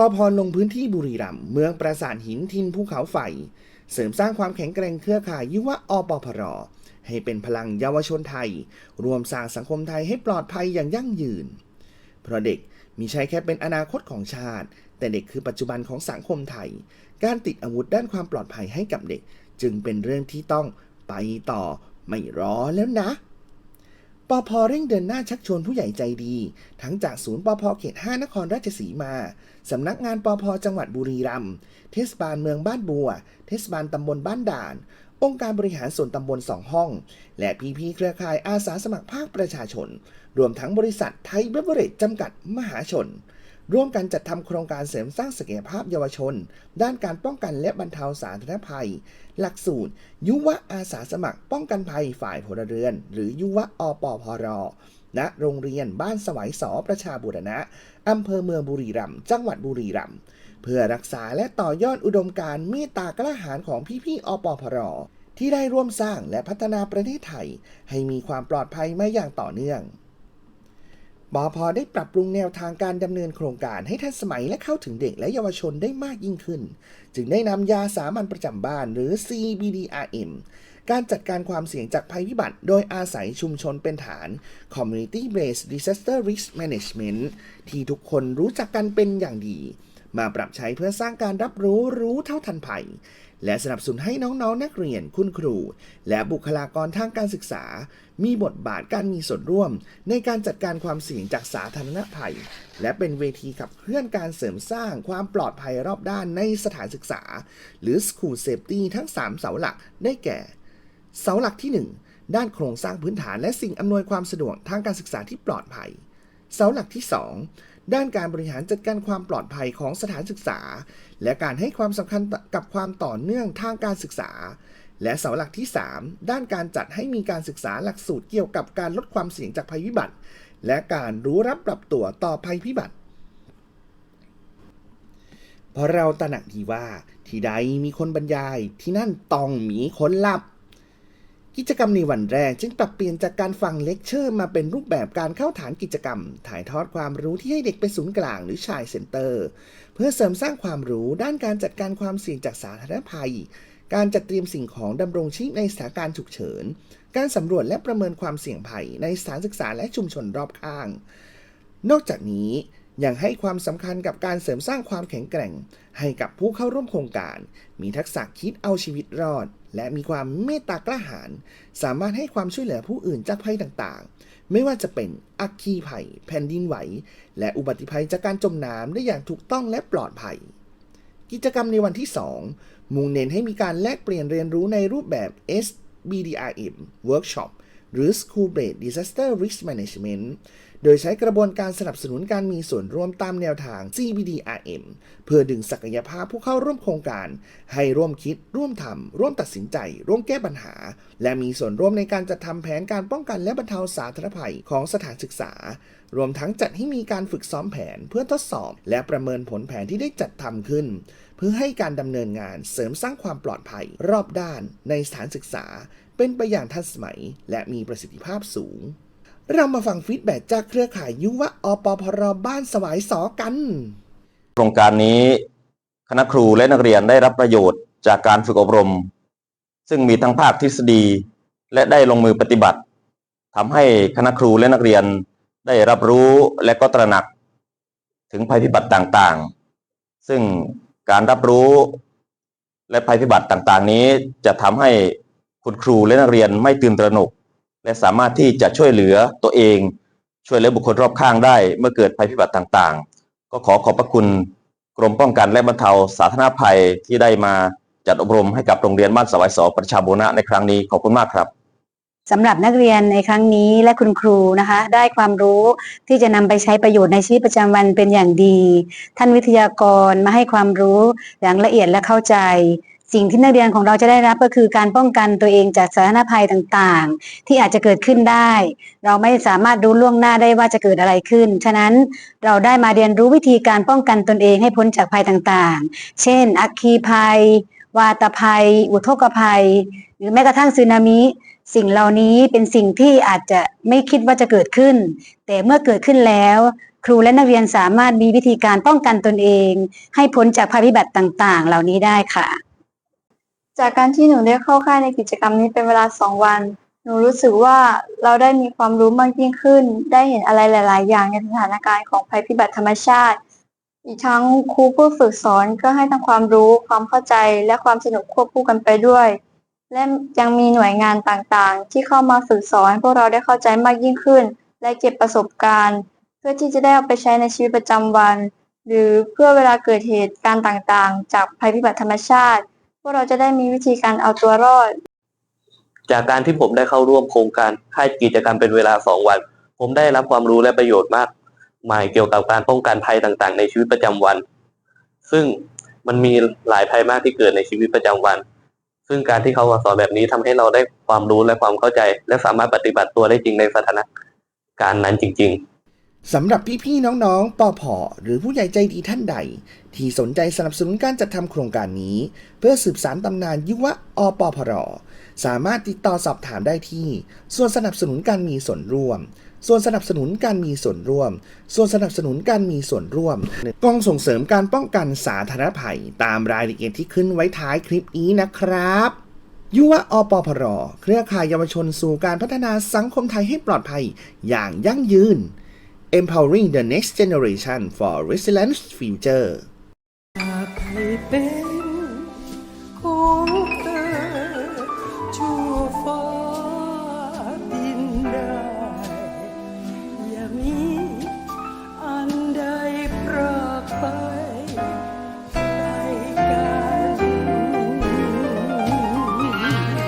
ปอพรลงพื้นที่บุรีรัมย์เมืองปราสาทหินทินภูเขาไฟ เสริมสร้างความแข็งแกร่งเครือข่ายยุวะอปพร ให้เป็นพลังเยาวชนไทย รวมสร้างสังคมไทยให้ปลอดภัยอย่างยั่งยืน เพราะเด็กมีใช่แค่เป็นอนาคตของชาติ แต่เด็กคือปัจจุบันของสังคมไทย การติดอาวุธด้านความปลอดภัยให้กับเด็ก จึงเป็นเรื่องที่ต้องไปต่อไม่รอแล้วนะ ปอพเร่งเดินหน้าชักชวนผู้ใหญ่ใจดี ทั้งจากศูนย์ปอพเขต 5 นครราชสีมา สำนักงานปอพจังหวัดบุรีรัมย์ เทศบาลเมืองบ้านบัว เทศบาลตำบลบ้านด่าน องค์การบริหารส่วนตำบลสองห้อง และพีพีเครือข่ายอาสาสมัครภาคประชาชน รวมทั้งบริษัทไทยเบเวอเรจจำกัดมหาชน ร่วมกันจัดทำโครงการเสริมสร้างศักยภาพเยาวชน ด้านการป้องกันและบรรเทาสาธารณภัย หลักสูตร ยุวะอาสาสมัคร ป้องกันภัยฝ่ายพลเรือน หรือยุวะอปพรณโรงเรียนบ้านสวัยสอประชาบุรณะอำเภอเมืองบุรีรัมย์จังหวัดบุรีรัมย์เพื่อรักษาและต่อยอดอุดมการณ์เมตตากล้าหาญของพี่ๆอปพรที่ได้ร่วมสร้างและพัฒนาประเทศไทย ให้มีความปลอดภัยมาอย่างต่อเนื่อง ปอพได้ปรับปรุงแนวทางการดำเนินโครงการให้ทันสมัยและเข้าถึงเด็กและเยาวชนได้มากยิ่งขึ้น จึงได้นำยาสามัญประจำบ้านหรือ CBDRM การจัดการความเสี่ยงจากภัยพิบัติ โดยอาศัยชุมชนเป็นฐาน Community Based Disaster Risk Management ที่ทุกคนรู้จักกันเป็นอย่างดี มาปรับใช้เพื่อสร้างการรับรู้รู้เท่าทันภัย และสนับสนุนให้น้องๆนนักเรียนคุณครู และบุคลากรทางการศึกษา มีบทบาทการมีส่วนร่วม ในการจัดการความเสี่ยงจากสาธารณภัย และเป็นเวทีขับเคลื่อนการเสริมสร้างความปลอดภัยรอบด้านในสถานศึกษา หรือ School Safety ทั้ง 3 เสาหลักได้แก่ เสาหลักที่ 1 ด้านโครงสร้างพื้นฐานและสิ่งอำนวยความสะดวกทางการศึกษาที่ปลอดภัย เสาหลักที่ 2 ด้านการบริหารจัดการความปลอดภัยของสถานศึกษา และการให้ความสำคัญกับความต่อเนื่องทางการศึกษา และเสาหลักที่ 3 ด้านการจัดให้มีการศึกษาหลักสูตรเกี่ยวกับการลดความเสี่ยงจากภัยพิบัติ และการรู้รับปรับตัวต่อภัยพิบัติเพราะเราตระหนักดีว่า ที่ใดมีคนบรรยายที่นั่นต้องมีคนหลับ กิจกรรมในวันแรกจึงปรับเปลี่ยนจากการฟังเลคเชอร์มาเป็นรูปแบบการเข้าฐานกิจกรรม ถ่ายทอดความรู้ที่ให้เด็กเป็นศูนย์กลางหรือชายเซ็นเตอร์ เพื่อเสริมสร้างความรู้ด้านการจัดการความเสี่ยงจากสาธารณภัย การจัดเตรียมสิ่งของดำรงชีพในสถานการณ์ฉุกเฉิน การสำรวจและประเมินความเสี่ยงภัยในสถานศึกษาและชุมชนรอบข้าง นอกจากนี้ยังให้ความสำคัญกับการเสริมสร้างความแข็งแกร่ง ให้กับผู้เข้าร่วมโครงการ มีทักษะคิดเอาชีวิตรอด และมีความเมตตากล้าหาญสามารถให้ความช่วยเหลือผู้อื่นจากภัยต่างๆ ไม่ว่าจะเป็นอัคคีภัย แผ่นดินไหว และอุบัติภัยจากการจมน้ำได้อย่างถูกต้องและปลอดภัย กิจกรรมในวันที่ 2 มุ่งเน้นให้มีการแลกเปลี่ยนเรียนรู้ในรูปแบบ SBDRM Workshop หรือ School Based Disaster Risk Management โดยใช้กระบวนการสนับสนุนการมีส่วนร่วมตามแนวทาง CBDRM เพื่อดึงศักยภาพผู้เข้าร่วมโครงการ ให้ร่วมคิด ร่วมทำร่วมตัดสินใจ ร่วมแก้ปัญหา และมีส่วนร่วมในการจัดทำแผนการป้องกันและบรรเทาสาธารณภัยของสถานศึกษา รวมทั้งจัดให้มีการฝึกซ้อมแผนเพื่อทดสอบ และประเมินผลแผนที่ได้จัดทำขึ้น เพื่อให้การดำเนินงานเสริมสร้างความปลอดภัยรอบด้านในสถานศึกษา เป็นไปอย่างทันสมัย และมีประสิทธิภาพสูง เรามาฟังฟีดแบ็กจากเครือข่ายยุวะอปพรบ้านสวายสอกัน โครงการนี้คณะครูและนักเรียนได้รับประโยชน์จากการฝึกอบรม ซึ่งมีทั้งภาคทฤษฎี และได้ลงมือปฏิบัติทำให้คณะครูและนักเรียนได้รับรู้และก็ตระหนัก ถึงภัยพิบัติต่างๆ ซึ่ง การรับรู้และภัยพิบัติต่างๆ นี้จะทำให้คุณครูและนักเรียนไม่ตื่นตระหนก และสามารถที่จะช่วยเหลือตัวเอง ช่วยเหลือบุคคลรอบข้างได้ เมื่อเกิดภัยพิบัติต่างๆ ก็ขอขอบพระคุณกรมป้องกันและบรรเทาสาธารณภัยที่ได้มาจัดอบรมให้กับโรงเรียนบ้านสวายสอประชาบูรณะในครั้งนี้ขอบคุณมากครับ สำหรับนักเรียนในครั้งนี้และคุณครูนะคะ ได้ความรู้ที่จะนำไปใช้ประโยชน์ในชีวิตประจำวันเป็นอย่างดี ท่านวิทยากรมาให้ความรู้อย่างละเอียดและเข้าใจ สิ่งที่นักเรียนของเราจะได้รับก็คือการป้องกันตัวเองจากสาธารณภัยต่างๆ ที่อาจจะเกิดขึ้นได้ เราไม่สามารถรู้ล่วงหน้าได้ว่าจะเกิดอะไรขึ้น ฉะนั้นเราได้มาเรียนรู้วิธีการป้องกันตนเองให้พ้นจากภัยต่างๆ เช่น อัคคีภัย วาตภัย อุทกภัย หรือแม้กระทั่งสึนามิ สิ่งเหล่านี้เป็นสิ่งที่อาจจะไม่คิดว่าจะเกิดขึ้น แต่เมื่อเกิดขึ้นแล้ว ครูและนักเรียนสามารถมีวิธีการป้องกันตนเอง ให้พ้นจากภัยพิบัติต่างๆ เหล่านี้ได้ค่ะ จากการที่หนูได้เข้าค่ายในกิจกรรมนี้เป็นเวลาสองวัน หนูรู้สึกว่าเราได้มีความรู้มากยิ่งขึ้น ได้เห็นอะไรหลาย ๆ อย่างในสถานการณ์ของภัยพิบัติธรรมชาติ อีกทั้งครูผู้ฝึกสอนก็ให้ทั้งความรู้ ความเข้าใจ และความสนุกควบคู่กันไปด้วย และยังมีหน่วยงานต่างๆ ที่เข้ามาฝึกสอนให้พวกเราได้เข้าใจมากยิ่งขึ้น และเก็บประสบการณ์ เพื่อที่จะได้เอาไปใช้ในชีวิตประจำวัน หรือเพื่อเวลาเกิดเหตุการณ์ต่างๆ จากภัยพิบัติธรรมชาติ พวกเราจะได้มีวิธีการเอาตัวรอด จากการที่ผมได้เข้าร่วมโครงการค่ายกิจกรรมเป็นเวลาสองวัน ผมได้รับความรู้และประโยชน์มากมายเกี่ยวกับการป้องกันภัยต่างๆ ในชีวิตประจำวัน ซึ่งมันมีหลายภัยมากที่เกิดในชีวิตประจำวัน ซึ่งการที่เขามาสอนแบบนี้ทำให้เราได้ความรู้และความเข้าใจ และสามารถปฏิบัติตัวได้จริงในสถานการณ์นั้นจริง ๆสำหรับพี่ๆน้องๆปอพอหรือผู้ใหญ่ใจดีท่านใด ที่สนใจสนับสนุนการจัดทำโครงการนี้ เพื่อสืบสารตำนานยุวะอปพรสามารถติดต่อสอบถามได้ที่ ส่วนสนับสนุนการมีส่วนร่วม ส่วนสนับสนุนการมีส่วนร่วม ส่วนสนับสนุนการมีส่วนร่วม กองส่งเสริมการป้องกันสาธารณภัย ตามรายละเอียดที่ขึ้นไว้ท้ายคลิปนี้นะครับยุวะอปพร เครือข่ายเยาวชนสู่การพัฒนาสังคมไทยให้ปลอดภัยอย่างยั่งยืน empowering the next generation for resilient future